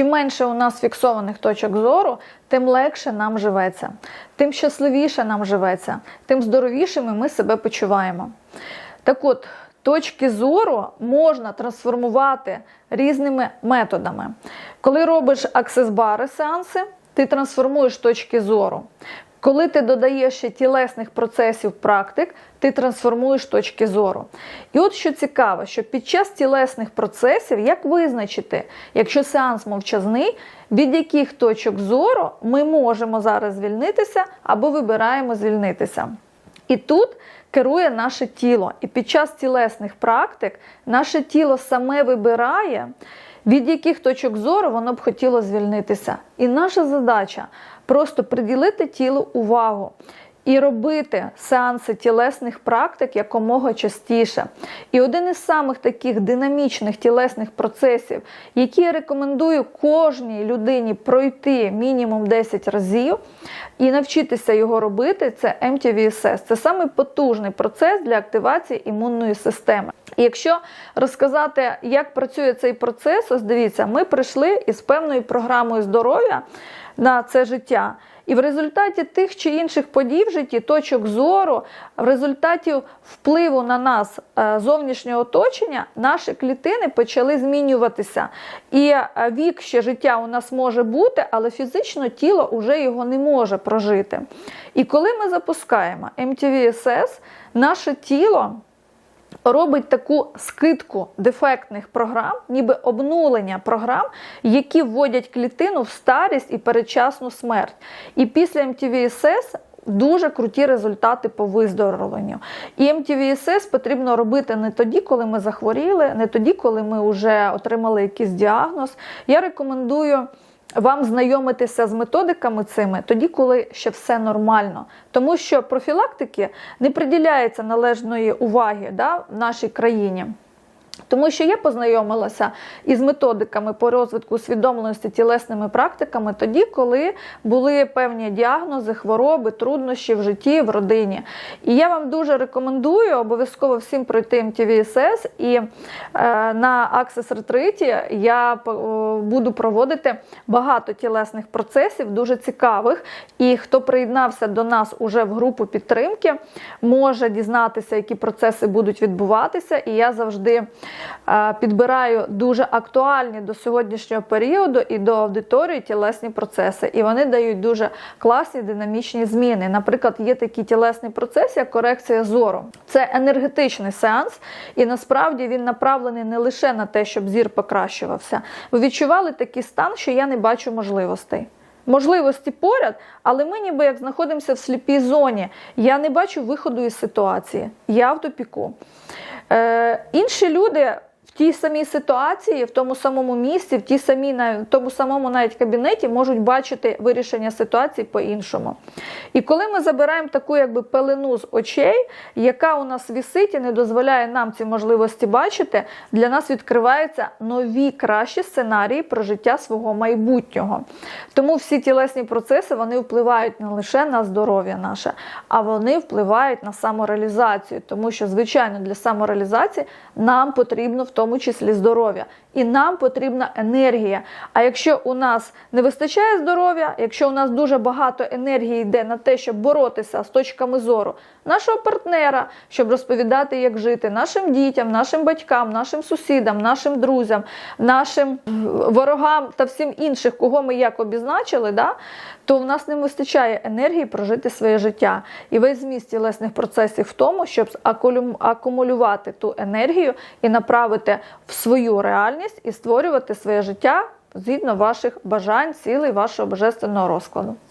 чим менше у нас фіксованих точок зору, тим легше нам живеться, тим щасливіше нам живеться, тим здоровішими ми себе почуваємо. Так от, точки зору можна трансформувати різними методами. Коли робиш аксесбари сеанси, ти трансформуєш точки зору. Коли ти додаєш ще тілесних процесів практик, ти трансформуєш точки зору. І от що цікаво, що під час тілесних процесів як визначити, якщо сеанс мовчазний, від яких точок зору ми можемо зараз звільнитися або вибираємо звільнитися. І тут керує наше тіло. І під час тілесних практик наше тіло саме вибирає, від яких точок зору воно б хотіло звільнитися. І наша задача просто приділити тілу увагу. І робити сеанси тілесних практик якомога частіше. І один із самих таких динамічних тілесних процесів, які я рекомендую кожній людині пройти мінімум 10 разів і навчитися його робити, це MTVSS. Це самий потужний процес для активації імунної системи. І якщо розказати, як працює цей процес, ось дивіться, ми прийшли із певною програмою здоров'я на це життя. І в результаті тих чи інших подій в житті, точок зору, в результаті впливу на нас е, зовнішнього оточення, наші клітини почали змінюватися. І е, вік ще життя у нас може бути, але фізично тіло вже його не може прожити. І коли ми запускаємо MTVSS, наше тіло робить таку скидку дефектних програм, ніби обнулення програм, які вводять клітину в старість і передчасну смерть. І після MTVSS Дуже круті результати по виздоровленню. І MTVSS потрібно робити не тоді, коли ми захворіли, не тоді, коли ми вже отримали якийсь діагноз. Я рекомендую вам знайомитися з методиками цими тоді, коли ще все нормально. Тому що профілактики не приділяється належної уваги да, в нашій країні. Тому що я познайомилася із методиками по розвитку усвідомленості тілесними практиками тоді, коли були певні діагнози, хвороби, труднощі в житті, в родині. І я вам дуже рекомендую обов'язково всім пройти МТВСС. І е, на Access Retreat я е, буду проводити багато тілесних процесів, дуже цікавих. І хто приєднався до нас уже в групу підтримки, може дізнатися, які процеси будуть відбуватися. І я завжди підбираю дуже актуальні до сьогоднішнього періоду і до аудиторії тілесні процеси. І вони дають дуже класні динамічні зміни. Наприклад, є такий тілесний процес, як корекція зору. Це енергетичний сеанс, і насправді він направлений не лише на те, щоб зір покращувався. Ви відчували такий стан, що я не бачу можливостей. Можливості поряд, але ми ніби як знаходимося в сліпій зоні. Я не бачу виходу із ситуації. Я в тупіку. Е, Інші люди тій самій ситуації, в тому самому місці, в тій самій, в тому самому навіть кабінеті можуть бачити вирішення ситуації по-іншому. І коли ми забираємо таку якби пелену з очей, яка у нас вісить і не дозволяє нам ці можливості бачити, для нас відкриваються нові кращі сценарії про життя свого майбутнього. Тому всі тілесні процеси вони впливають не лише на здоров'я наше, а вони впливають на самореалізацію. Тому що, звичайно, для самореалізації нам потрібно в тому числі здоров'я. І нам потрібна енергія. А якщо у нас не вистачає здоров'я, якщо у нас дуже багато енергії йде на те, щоб боротися з точками зору нашого партнера, щоб розповідати, як жити, нашим дітям, нашим батькам, нашим сусідам, нашим друзям, нашим ворогам та всім іншим, кого ми як обізначили, да, то в нас не вистачає енергії прожити своє життя. І весь зміст тілесних процесів в тому, щоб акумулювати ту енергію і направити в свою реальність і створювати своє життя згідно ваших бажань, цілей, вашого божественного розкладу.